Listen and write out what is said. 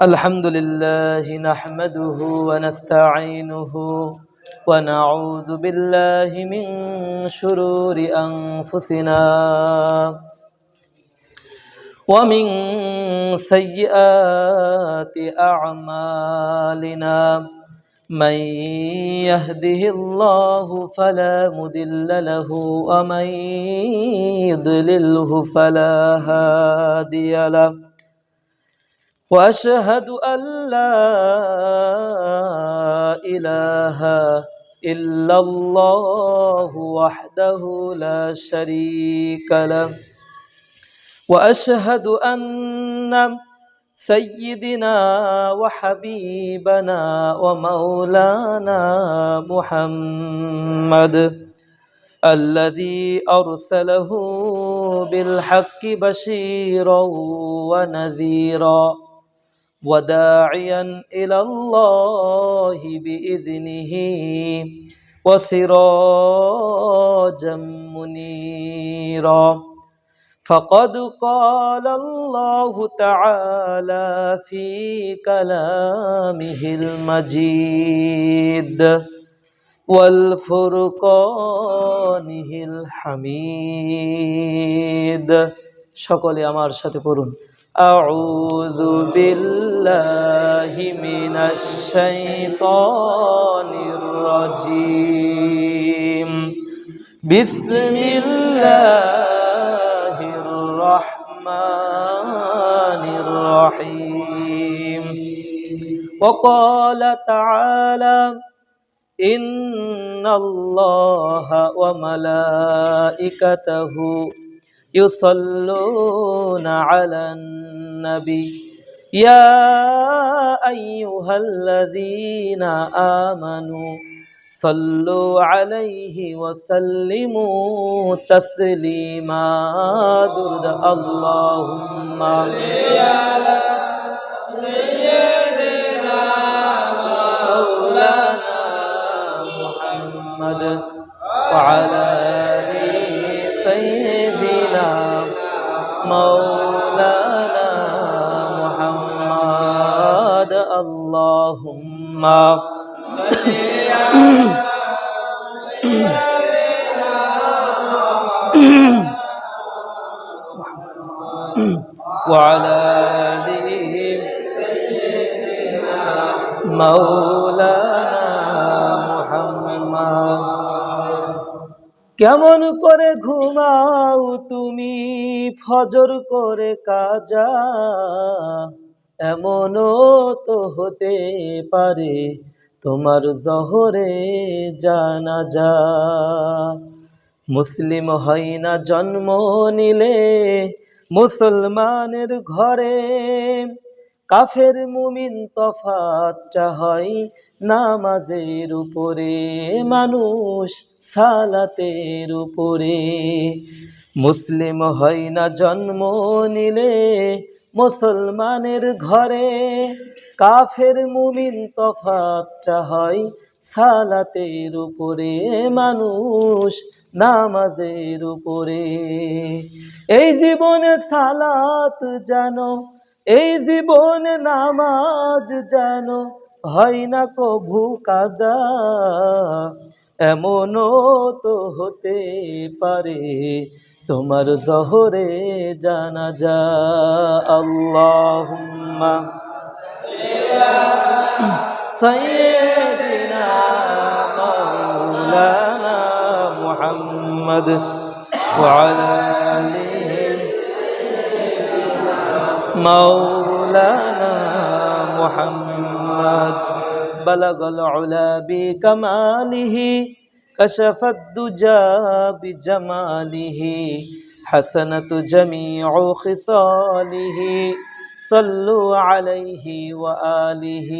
الحمد لله نحمده ونستعينه ونعوذ بالله من شرور أنفسنا ومن سيئات أعمالنا من يهده الله فلا مضل له ومن يضلله فلا هادي له وأشهد أن لا إله إلا الله وحده لا شريك له. وأشهد أن سيدنا وحبيبنا ومولانا محمد الذي أرسله بالحق بشيرا ونذيرا. وداعيا الى الله باذنه وسراجا منيرا فقد قال الله تعالى في كلامه المجيد والفرقانه الحميد সকলে আমার সাথে পড়ুন أعوذ بالله من الشيطان الرجيم. بسم الله الرحمن الرحيم. وقال تعالى إن الله وملائكته يصلون على النبي. يا أيها الذين آمنوا صلوا عليه وسلموا تسليما. درد اللهم. مولانا مولانا محمد اللهم. وعلى آله مولانا محمد. কেমন করে ঘুমাও তুমি? ফজর করে কাজা এমনও তো হতে পারে তোমার জহরে জানা যা মুসলিম হয় না জন্ম নিলে মুসলমানের ঘরে। কাফের মুমিন তফাতটা হয় নামাজের উপরে, মানুষ সালাতের উপরে। মুসলিম হয় না জন্ম নিলে মুসলমানের ঘরে। কাফের মুমিন তফাতটা হয় সালাতের উপরে, মানুষ নামাজের উপরে। এই জীবনে সালাত জানো, এই জীবনে নামাজ যেন হয় না কভু কাজা, এমনও তো হতে পারে। তোমার জহরে জানাজা আল্লাহ মোহাম্মদ মৌলানা মুহাম্মদ। মৌলানা محمد بلغ العلا بكماله كشف الدجى بجماله. حسنة جميع خصاله صلوا عليه وآله.